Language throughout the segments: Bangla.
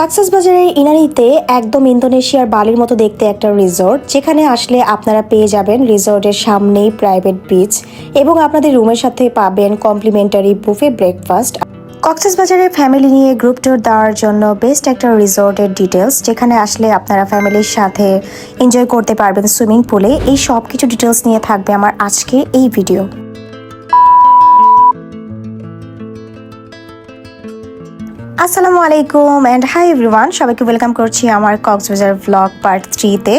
কক্সবাজারের ইনানিতে একদম ইন্দোনেশিয়ার বালির মতো দেখতে একটা রিসোর্ট, যেখানে আসলে আপনারা পেয়ে যাবেন রিসোর্টের সামনেই প্রাইভেট বিচ এবং আপনাদের রুমের সাথে পাবেন কমপ্লিমেন্টারি বুফে ব্রেকফাস্ট। কক্সবাজারে ফ্যামিলি নিয়ে গ্রুপ ট্যুর দেওয়ার জন্য বেস্ট একটা রিসোর্টের ডিটেলস যেখানে আসলে আপনারা ফ্যামিলির সাথে এনজয় করতে পারবেন সুইমিং পুলে। এই সব কিছু ডিটেলস নিয়ে থাকবে আমার আজকের এই ভিডিও। আসসালামু আলাইকুম অ্যান্ড হাই এভরিওয়ান সবাইকে ওয়েলকাম করছি আমার কক্সবাজার ব্লগ পার্ট থ্রিতে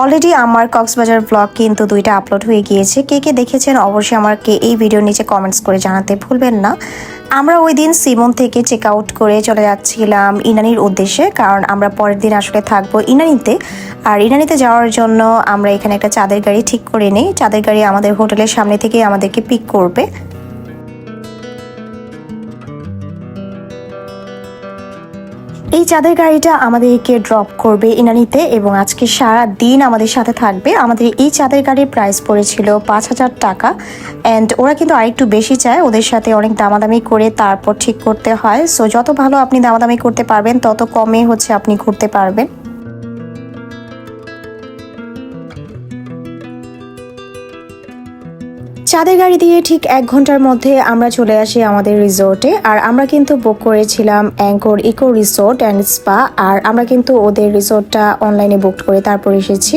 অলরেডি আমার কক্সবাজার ব্লগ কিন্তু দুইটা আপলোড হয়ে গিয়েছে। কে কে দেখেছেন অবশ্যই আমাকে এই ভিডিওর নিচে কমেন্টস করে জানাতে ভুলবেন না। আমরা ওই দিন সিমন থেকে চেক আউট করে চলে যাচ্ছিলাম ইনানির উদ্দেশ্যে, কারণ আমরা পরের দিন আসলে থাকব ইনানিতে। আর ইনানিতে যাওয়ার জন্য আমরা এখানে একটা চাঁদের গাড়ি ঠিক করে নিই। চাঁদের গাড়ি আমাদের হোটেলের সামনে থেকে আমাদেরকে পিক করবে। এই চাঁদের গাড়িটা আমাদেরকে ড্রপ করবে ইনানিতে এবং আজকে সারা দিন আমাদের সাথে থাকবে। আমাদের এই চাঁদের গাড়ির প্রাইস পড়েছিল পাঁচ হাজার টাকা অ্যান্ড ওরা কিন্তু আরেকটু বেশি চায়, ওদের সাথে অনেক দামাদামি করে তারপর ঠিক করতে হয়। সো যত ভালো আপনি দামাদামি করতে পারবেন, তত কমে হচ্ছে আপনি ঘুরতে পারবেন। চাঁদের গাড়ি দিয়ে ঠিক এক ঘণ্টার মধ্যে আমরা চলে আসি আমাদের রিসোর্টে, আর আমরা কিন্তু বুক করেছিলাম anchor eco resort and spa, আর আমরা কিন্তু ওদের রিসোর্টটা অনলাইনে বুক করে তারপর এসেছি।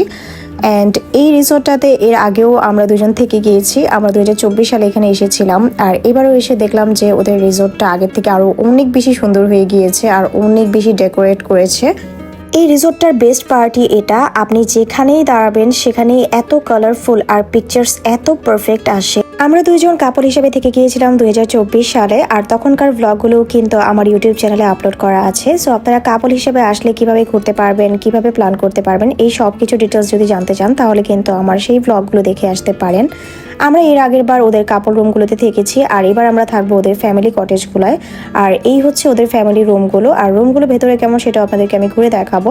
অ্যান্ড এই রিসোর্টটাতে এর আগেও আমরা দুজন থেকে গিয়েছি, আমরা দু হাজার চব্বিশ সালে এখানে এসেছিলাম, আর এবারও এসে দেখলাম যে ওদের রিসোর্টটা আগের থেকে আরও অনেক বেশি সুন্দর হয়ে গিয়েছে, আর অনেক বেশি ডেকোরেট করেছে। এই রিসোর্টটার বেস্ট পার্টি এটা। আপনি যেখানেই দাঁড়াবেন, সেখানেই এত কালারফুল আর পিকচার্স এত পারফেক্ট আসে। আমরা দুইজন কাপল হিসেবে থেকে গিয়েছিলাম দুই হাজার চব্বিশ সালে, আর তখনকার ব্লগগুলো কিন্তু আমার ইউটিউব চ্যানেলে আপলোড করা আছে। সো আপনারা কাপল হিসেবে আসলে কীভাবে ঘুরতে পারবেন, কীভাবে প্ল্যান করতে পারবেন, এই সব কিছু ডিটেলস যদি জানতে চান, তাহলে কিন্তু আমার সেই ব্লগগুলো দেখে আসতে পারেন। আমরা এর আগের বার ওদের কাপড় রুমগুলোতে থেকেছি, আর এবার আমরা থাকব ওদের ফ্যামিলি কটেজগুলোয় আর এই হচ্ছে ওদের ফ্যামিলি রুমগুলো আর রুমগুলো ভেতরে কেমন সেটা আপনাদেরকে আমি ঘুরে দেখাবো।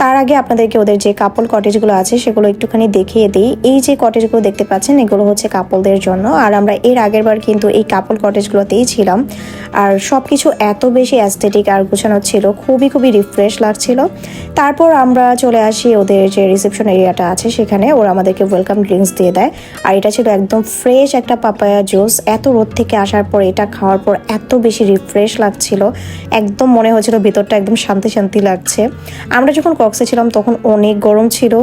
তার আগে আপনাদেরকে ওদের যে কাপল কটেজগুলো আছে, সেগুলো একটুখানি দেখিয়ে দিই। এই যে কটেজগুলো দেখতে পাচ্ছেন, এগুলো হচ্ছে কাপলদের জন্য। আর আমরা এর আগের বার কিন্তু এই কাপল কটেজগুলোতেই ছিলাম। আর সব কিছু এত বেশি অ্যাস্থেটিক আর গুছানো ছিল, খুবই খুবই রিফ্রেশ লাগছিল। তারপর আমরা চলে আসি ওদের যে রিসেপশন এরিয়াটা আছে সেখানে, ওরা আমাদেরকে ওয়েলকাম ড্রিঙ্কস দিয়ে দেয়। আর এটা ছিল একদম ফ্রেশ একটা পাপায়া জুস এত রোদ থেকে আসার পর এটা খাওয়ার পর এত বেশি রিফ্রেশ লাগছিল। একদম মনে হচ্ছিল ভেতরটা একদম শান্তি শান্তি লাগছে। আমরা যখন কক্সে ছিলাম তখন অনেক গরম ছিল।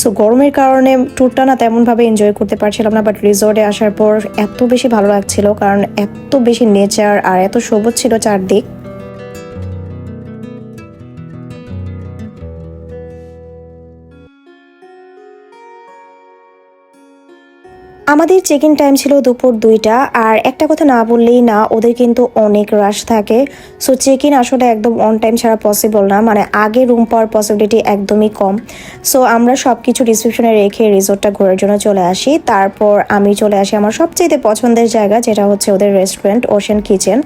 সো গরমের কারণে ট্যুরটা না তেমনভাবে এনজয় করতে পারছিলাম না বাট রিসোর্টে আসার পর এত বেশি ভালো লাগছিল। কারণ এত বেশি নেচার আর এত সবুজ ছিল চারদিক। আমাদের চেক ইন টাইম ছিল দুপুর দুইটা, আর একটা কথা না বললেই না, ওদের কিন্তু অনেক রাশ থাকে। সো চেক ইন আসলে একদম অন টাইম ছাড়া পসিবল না মানে আগে রুম পাওয়ার পসিবিলিটি একদমই কম। সো আমরা সব কিছু রিসেপশনে রেখে রিসোর্টটা ঘোরার জন্য চলে আসি। তারপর আমি চলে আসি আমার সবচেয়ে পছন্দের জায়গা, যেটা হচ্ছে ওদের রেস্টুরেন্ট ওশেন কিচেন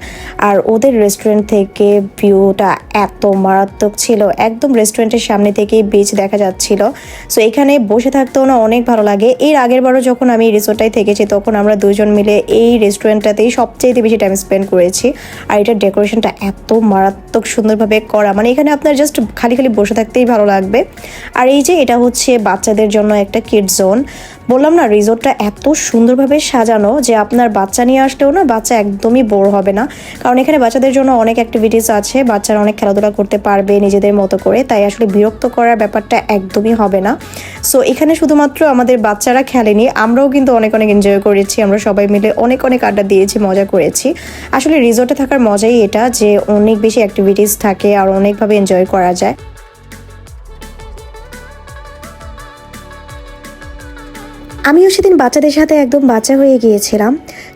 আর ওদের রেস্টুরেন্ট থেকে ভিউটা এত মারাত্মক ছিল। একদম রেস্টুরেন্টের সামনে থেকেই বিচ দেখা যাচ্ছিল। সো এখানে বসে থাকতেও না অনেক ভালো লাগে। এর আগের বারও যখন আমি রিসোর্টটাই থেকেছি, তখন আমরা দুজন মিলে এই রেস্টুরেন্টটাতেই সবচেয়ে বেশি টাইম স্পেন্ড করেছি। আর এটার ডেকোরেশনটা এত মারাত্মক সুন্দরভাবে করা মানে এখানে আপনার জাস্ট খালি খালি বসে থাকতেই ভালো লাগবে। আর এই যে এটা হচ্ছে বাচ্চাদের জন্য একটা কিড জোন বললাম না, রিসোর্টটা এত সুন্দরভাবে সাজানো যে আপনার বাচ্চা নিয়ে আসলেও না বাচ্চা একদমই বোর হবে না। কারণ এখানে বাচ্চাদের জন্য অনেক অ্যাক্টিভিটিস আছে, বাচ্চারা অনেক খেলাধুলা করতে পারবে নিজেদের মতো করে, তাই আসলে বিরক্ত করার ব্যাপারটা একদমই হবে না। সো এখানে শুধুমাত্র আমাদের বাচ্চারা খেলেনি, আমরাও কিন্তু অনেক অনেক এনজয় করেছি, আমরা সবাই মিলে অনেক অনেক আড্ডা দিয়েছি, মজা করেছি। আসলে রিসোর্টে থাকার মজাই এটা যে অনেক বেশি অ্যাক্টিভিটিস থাকে আর অনেকভাবে এনজয় করা যায়। আমিও সেদিন বাচ্চাদের সাথে একদম বাচ্চা হয়ে গিয়েছিলাম।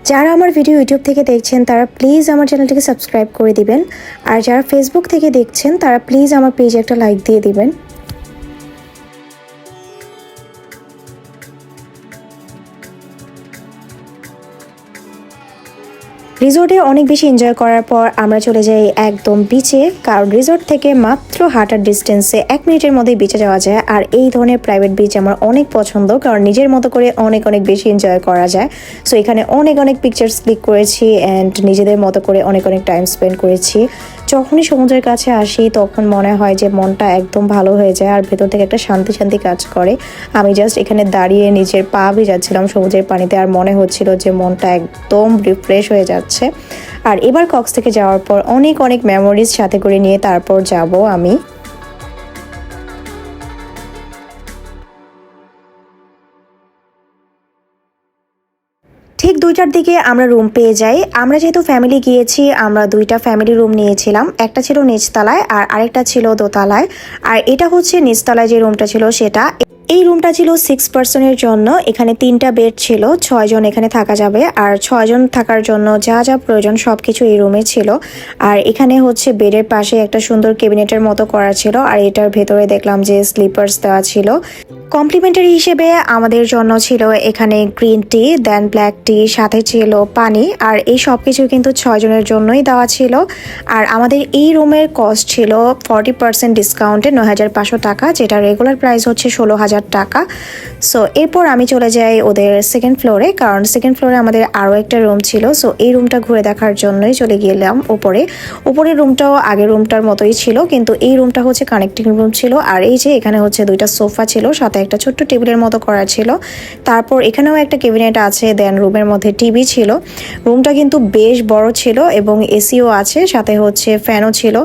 যারা আমার ভিডিও ইউটিউব থেকে দেখছেন, তারা প্লিজ আমার চ্যানেলটিকে সাবস্ক্রাইব করে দিবেন। আর যারা ফেসবুক থেকে দেখছেন, তারা প্লিজ আমার পেজে একটা লাইক দিয়ে দিবেন। রিসোর্টে অনেক বেশি এনজয় করার পর আমরা চলে যাই একদম বিচে কারণ রিসোর্ট থেকে মাত্র হাঁটার ডিস্টেন্সে এক মিনিটের মধ্যেই বিচে যাওয়া যায়। আর এই ধরনের প্রাইভেট বিচ আমার অনেক পছন্দ, কারণ নিজের মতো করে অনেক অনেক বেশি এনজয় করা যায়। সো এখানে অনেক অনেক পিকচার্স ক্লিক করেছি অ্যান্ড নিজেদের মতো করে অনেক অনেক টাইম স্পেন্ড করেছি। যখনই সমুদ্রের কাছে আসি, তখন মনে হয় যে মনটা একদম ভালো হয়ে যায় আর ভেতর থেকে একটা শান্তি শান্তি কাজ করে। আমি জাস্ট এখানে দাঁড়িয়ে নিজের পা ভিজাচ্ছিলাম সমুদ্রের পানিতে আর মনে হচ্ছিল যে মনটা একদম রিফ্রেশ হয়ে যাচ্ছে। আর এবার কক্স থেকে যাওয়ার পর অনেক অনেক মেমোরিজ সাথে করে নিয়ে তারপর যাব আমি। দুইটার দিকে আমরা রুম পেয়ে যাই। আমরা যেহেতু ফ্যামিলি গিয়েছি, আমরা দুইটা ফ্যামিলি রুম নিয়েছিলাম। একটা ছিল নিচতলায় আর আরেকটা ছিল দোতলায়। আর এটা হচ্ছে নিচতলায় যে রুমটা ছিল, সেটা এই রুমটা ছিল সিক্স পার্সনের জন্য। এখানে তিনটা বেড ছিল, ছয়জন এখানে থাকা যাবে। আর ছয়জন থাকার জন্য যা যা প্রয়োজন সব কিছু এই রুমে ছিল। আর এখানে হচ্ছে বেডের পাশে একটা সুন্দর কেবিনেটের মতো করা ছিল। আর এটার ভেতরে দেখলাম যে স্লিপার্স দেওয়া ছিল। কমপ্লিমেন্টারি হিসেবে আমাদের জন্য ছিল এখানে গ্রিন টি দেন ব্ল্যাক টি সাথে ছিল পানি। আর এই সব কিছু কিন্তু ছয়জনের জন্যই দেওয়া ছিল। আর আমাদের এই রুমের কস্ট ছিল ফর্টি পার্সেন্ট ডিসকাউন্টে নয় হাজার পাঁচশো টাকা, যেটা রেগুলার প্রাইস হচ্ছে ষোলো হাজার টাকা। সো এরপর আমি চলে যাই ওদের সেকেন্ড ফ্লোরে কারণ সেকেন্ড ফ্লোরে আমাদের আরও একটা রুম ছিল। সো এই রুমটা ঘুরে দেখার জন্যই চলে গেলাম উপরে উপরের রুমটাও আগের রুমটার মতোই ছিল, কিন্তু এই রুমটা হচ্ছে কানেক্টিং রুম ছিল। আর এই যে এখানে হচ্ছে দুইটা সোফা ছিল, সাথে একটা ছোট্ট টেবিলের মতো করা ছিল। তারপর এখানেও একটা ক্যাবিনেট আছে দেন রুমের মধ্যে টিভি ছিল। রুমটা কিন্তু বেশ বড় ছিল এবং এসিও আছে, সাথে হচ্ছে ফ্যানও ছিল।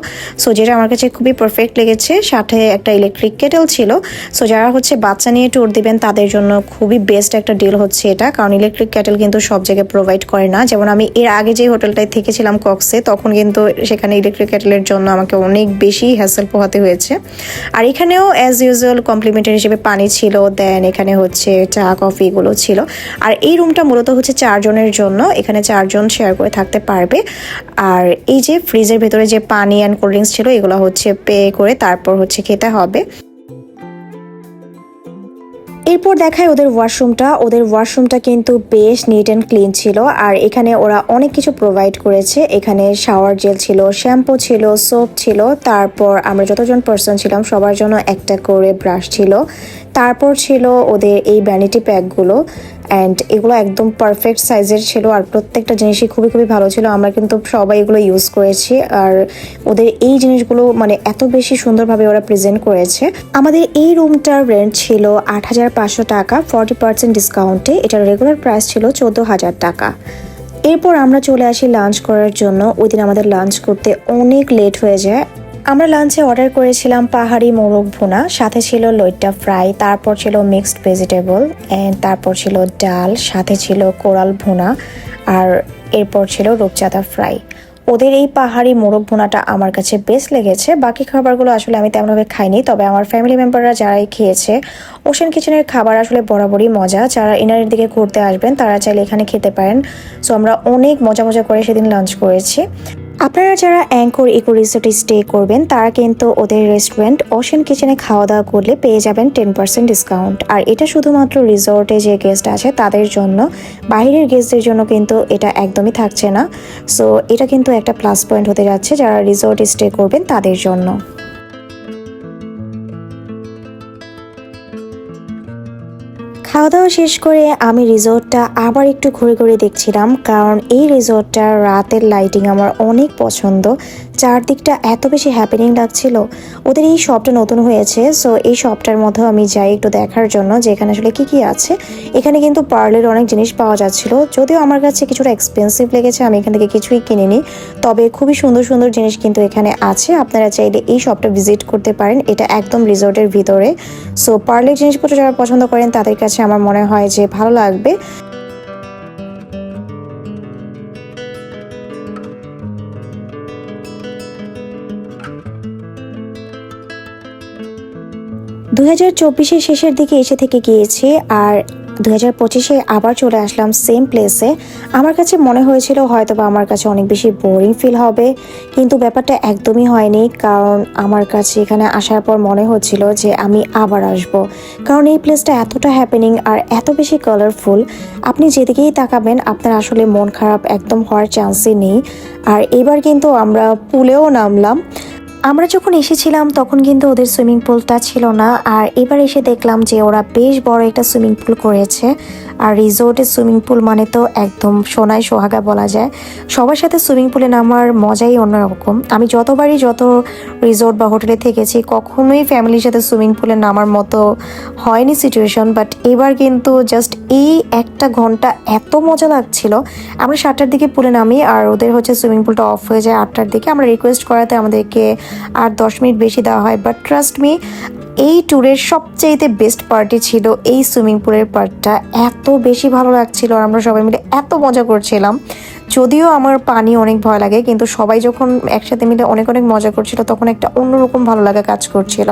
সো যেটা আমার কাছে খুবই পারফেক্ট লেগেছে, সাথে একটা ইলেকট্রিক কেটেল ছিল। সো যারা হচ্ছে বাচ্চা নিয়ে ট্যুর দিবেন, তাদের জন্য খুবই বেস্ট একটা ডিল হচ্ছে এটা। কারণ ইলেকট্রিক কেটেল কিন্তু সব জায়গায় প্রোভাইড করে না। যেমন আমি এর আগে যে হোটেলটায় থেকেছিলাম কক্সে তখন কিন্তু সেখানে ইলেকট্রিক কেটেলের জন্য আমাকে অনেক বেশি হ্যাসেল পোহাতে হয়েছে। আর এখানেও অ্যাজ ইউজুয়াল কমপ্লিমেন্টারি হিসেবে পানি ছিল দেন এখানে হচ্ছে চা কফি এগুলো ছিল। আর এই রুমটা মূলত হচ্ছে চারজনের জন্য, এখানে চারজন শেয়ার করে থাকতে পারবে। আর এই যে ফ্রিজের ভেতরে যে পানি অ্যান্ড কোল্ড ড্রিঙ্কস ছিল, এগুলো হচ্ছে পে করে তারপর হচ্ছে খেতে হবে। এরপর দেখায় ওদের ওয়াশরুমটা। ওদের ওয়াশরুমটা কিন্তু বেশ নিট অ্যান্ড ক্লিন ছিল। আর এখানে ওরা অনেক কিছু প্রোভাইড করেছে। এখানে শাওয়ার জেল ছিল শ্যাম্পু ছিল সোপ ছিল। তারপর আমরা যতজন পার্সন ছিলাম, সবার জন্য একটা করে ব্রাশ ছিল। তারপর ছিল ওদের এই ভ্যানিটি প্যাকগুলো অ্যান্ড এগুলো একদম পারফেক্ট সাইজের ছিল আর প্রত্যেকটা জিনিসই খুবই খুবই ভালো ছিল। আমরা কিন্তু সবাই এগুলো ইউজ করেছি। আর ওদের এই জিনিসগুলো মানে এত বেশি সুন্দরভাবে ওরা প্রেজেন্ট করেছে। আমাদের এই রুমটার রেন্ট ছিল আট হাজার পাঁচশো টাকা ফর্টি পার্সেন্ট ডিসকাউন্টে এটার রেগুলার প্রাইস ছিল চোদ্দ হাজার টাকা। এরপর আমরা চলে আসি লাঞ্চ করার জন্য। ওই দিন আমাদের লাঞ্চ করতে অনেক লেট হয়ে যায়। আমরা লাঞ্চে অর্ডার করেছিলাম পাহাড়ি মোরগ ভুনা, সাথে ছিল লইট্টা ফ্রাই তারপর ছিল মিক্সড ভেজিটেবল অ্যান্ড তারপর ছিল ডাল, সাথে ছিল কোরাল ভুনা, আর এরপর ছিল রূপচাঁদা ফ্রাই ওদের এই পাহাড়ি মোরগ ভুনাটা আমার কাছে বেস্ট লেগেছে। বাকি খাবারগুলো আসলে আমি তেমনভাবে খাইনি, তবে আমার ফ্যামিলি মেম্বাররা যারাই খেয়েছে ওশান কিচেনের খাবার আসলে বরাবরই মজা। যারা ইনারের দিকে ঘুরতে আসবেন, তারা চাইলে এখানে খেতে পারেন। সো আমরা অনেক মজা মজা করে সেদিন লাঞ্চ করেছি। আপনারা যারা অ্যাঙ্কর ইকো রিসোর্টে স্টে করবেন, তারা কিন্তু ওদের রেস্টুরেন্ট ওশেন কিচেনে খাওয়া দাওয়া করলে পেয়ে যাবেন টেন পার্সেন্ট ডিসকাউন্ট আর এটা শুধুমাত্র রিসোর্টে যে গেস্ট আছে, তাদের জন্য। বাইরের গেস্টদের জন্য কিন্তু এটা একদমই থাকছে না। সো এটা কিন্তু একটা প্লাস পয়েন্ট হতে যাচ্ছে যারা রিসোর্টে স্টে করবেন, তাদের জন্য। খাওয়া দাওয়া শেষ করে আমি রিসোর্টটা আবার একটু ঘুরে ঘুরে দেখছিলাম, কারণ এই রিসোর্টটার রাতের লাইটিং আমার অনেক পছন্দ। চারদিকটা এত বেশি হ্যাপেনিং লাগছিল। ওদের এই শপটা নতুন হয়েছে সো এই শপটার মধ্যেও আমি যাই একটু দেখার জন্য, যে এখানে আসলে কী কী আছে। এখানে কিন্তু পার্লের অনেক জিনিস পাওয়া যাচ্ছিল, যদিও আমার কাছে কিছুটা এক্সপেন্সিভ লেগেছে, আমি এখান থেকে কিছুই কিনিনি। তবে খুবই সুন্দর সুন্দর জিনিস কিন্তু এখানে আছে, আপনারা চাইলে এই শপটা ভিজিট করতে পারেন, এটা একদম রিসোর্টের ভিতরে। সো পার্লের জিনিসপত্র যারা পছন্দ করেন, তাদের কাছে আমার মনে হয় যে ভালো লাগবে। দুই হাজার চব্বিশের শেষের দিকে এসে থেকে গিয়েছি আর দু হাজার পঁচিশে আবার চলে আসলাম সেম প্লেসে আমার কাছে মনে হয়েছিল হয়তো বা আমার কাছে অনেক বেশি বোরিং ফিল হবে, কিন্তু ব্যাপারটা একদমই হয়নি, কারণ আমার কাছে এখানে আসার পর মনে হচ্ছিল যে আমি আবার আসব। কারণ এই প্লেসটা এতটা হ্যাপেনিং আর এত বেশি কালারফুল আপনি যেদিকেই তাকাবেন, আপনার আসলে মন খারাপ একদম হওয়ার চান্সই নেই। আর এবার কিন্তু আমরা পুলেও নামলাম। আমরা যখন এসেছিলাম, তখন কিন্তু ওদের সুইমিং পুলটা ছিল না। আর এবার এসে দেখলাম যে ওরা বেশ বড় একটা সুইমিং পুল করেছে। আর রিসোর্টের সুইমিং পুল মানে তো একদম সোনায় সোহাগা বলা যায়। সবার সাথে সুইমিং পুলে নামার মজাই অন্যরকম। আমি যতবারই যত রিসোর্ট বা হোটেলে থেকেছি, কখনোই ফ্যামিলির সাথে সুইমিং পুলে নামার মতো হয়নি সিচুয়েশন বাট এবার কিন্তু জাস্ট এই একটা ঘণ্টা এত মজা লাগছিল। আমরা সাতটার দিকে পুলে নামি আর ওদের হচ্ছে সুইমিং পুলটা অফ হয়ে যায় আটটার দিকে। আমরা রিকোয়েস্ট করাতে আমাদেরকে আর দশ মিনিট বেশি দেওয়া হয় বাট ট্রাস্ট মি এই ট্যুরের সবচাইতে বেস্ট পার্টি ছিল এই সুইমিং পুলের পার্টটা। এত বেশি ভালো লাগছিল আর আমরা সবাই মিলে এত মজা করছিলাম। যদিও আমার পানি অনেক ভয় লাগে, কিন্তু সবাই যখন একসাথে মিলে অনেক অনেক মজা করছিল, তখন একটা অন্যরকম ভালো লাগা কাজ করছিল।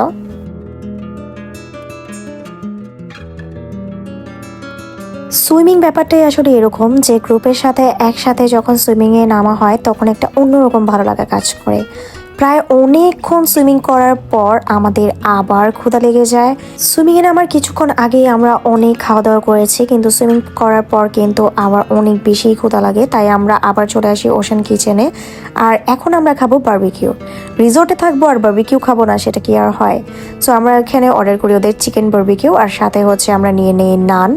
সুইমিং ব্যাপারটাই আসলে এরকম যে গ্রুপের সাথে একসাথে যখন সুইমিংয়ে নামা হয়, তখন একটা অন্যরকম ভালো লাগা কাজ করে। প্রায় অনেকক্ষণ সুইমিং করার পর আমাদের আবার ক্ষুধা লেগে যায়। সুইমিংয়ে নামার কিছুক্ষণ আগেই আমরা অনেক খাওয়া দাওয়া করেছি, কিন্তু সুইমিং করার পর কিন্তু আবার অনেক বেশি ক্ষুধা লাগে, তাই আমরা আবার চলে আসি ওশান কিচেনে আর এখন আমরা খাব বার্বিকিউ রিসোর্টে থাকব আর বার্বিকিউ খাব না, সেটা কি আর হয়? সো আমরা এখানে অর্ডার করি ওদের চিকেন বার্বিকিউ আর সাথে হচ্ছে আমরা নিয়ে নেই নান।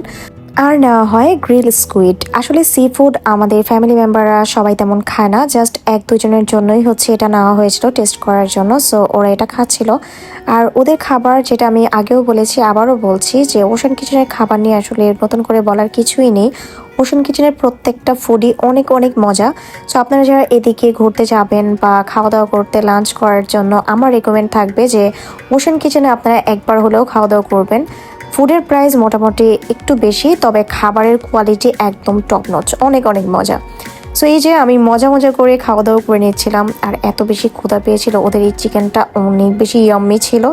আর নেওয়া হয় গ্রিল স্কুইড। আসলে সি ফুড আমাদের ফ্যামিলি মেম্বাররা সবাই তেমন খায় না জাস্ট এক দুজনের জন্যই হচ্ছে এটা নেওয়া হয়েছিল টেস্ট করার জন্য সো ওরা এটা খাচ্ছিল। আর ওদের খাবার যেটা আমি আগেও বলেছি, আবারও বলছি যে ওশান কিচেনের খাবার নিয়ে আসলে নতুন করে বলার কিছুই নেই। ওশান কিচেনের প্রত্যেকটা ফুডই অনেক অনেক মজা। সো আপনারা যারা এদিকে ঘুরতে যাবেন বা খাওয়া দাওয়া করতে লাঞ্চ করার জন্য, আমার রেকমেন্ড থাকবে যে ওশান কিচেনে আপনারা একবার হলেও খাওয়া দাওয়া করবেন। ফুডের প্রাইস মোটামুটি একটু বেশি, তবে খাবারের কোয়ালিটি একদম টপ নচ অনেক অনেক মজা। সো এই যে আমি মজা মজা করে খাওয়া দাওয়া করে নিয়েছিলাম আর এত বেশি ক্ষুধা পেয়েছিল, ওদের এই চিকেনটা অনেক বেশি ইয়ম্মি ছিল।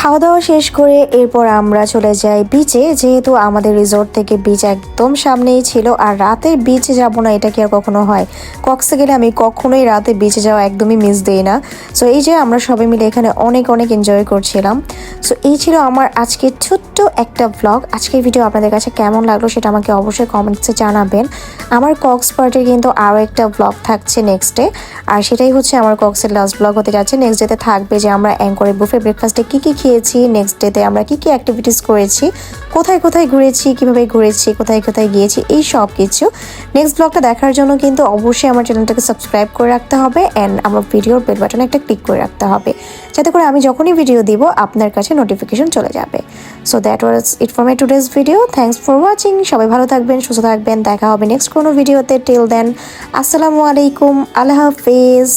খাওয়া দাওয়া শেষ করে এরপর আমরা চলে যাই বিচে যেহেতু আমাদের রিসোর্ট থেকে বিচ একদম সামনেই ছিল, আর রাতে বিচে যাব না, এটা কি আর কখনো হয়? কক্সে গেলে আমি কখনোই রাতে বিচে যাওয়া একদমই মিস দিই না। সো এই যে আমরা সবাই মিলে এখানে অনেক অনেক এনজয় করছিলাম। সো এই ছিল আমার আজকের ছোট্ট একটা ব্লগ আজকের ভিডিও আপনাদের কাছে কেমন লাগল সেটা আমাকে অবশ্যই কমেন্টসে জানাবেন। আমার কক্স পার্টির কিন্তু আরও একটা ব্লগ থাকছে নেক্সটে আর সেটাই হচ্ছে আমার কক্সের লাস্ট ব্লগ হতে যাচ্ছে। নেক্সট ডেতে থাকবে যে আমরা অ্যাঙ্করে বুফে ব্রেকফাস্টে কী কী খেয়েছি নেক্সট ডেতে আমরা কী কী অ্যাক্টিভিটিস করেছি, কোথায় কোথায় ঘুরেছি, কীভাবে ঘুরেছি, কোথায় কোথায় গিয়েছি, এই সব কিছু। নেক্সট ব্লগটা দেখার জন্য কিন্তু অবশ্যই আমার চ্যানেলটাকে সাবস্ক্রাইব করে রাখতে হবে অ্যান্ড আমার ভিডিওর বেল বাটনে একটা ক্লিক করে রাখতে হবে। যাতে করে আমি যখনই ভিডিও দিব, আপনার কাছে নোটিফিকেশন চলে যাবে। So that was it for my today's video thanks for watching সবাই ভালো থাকবেন, সুস্থ থাকবেন। দেখা হবে নেক্সট কোনো ভিডিওতে টিল দেন আসসালামু আলাইকুম। আল্লাহ হাফিজ।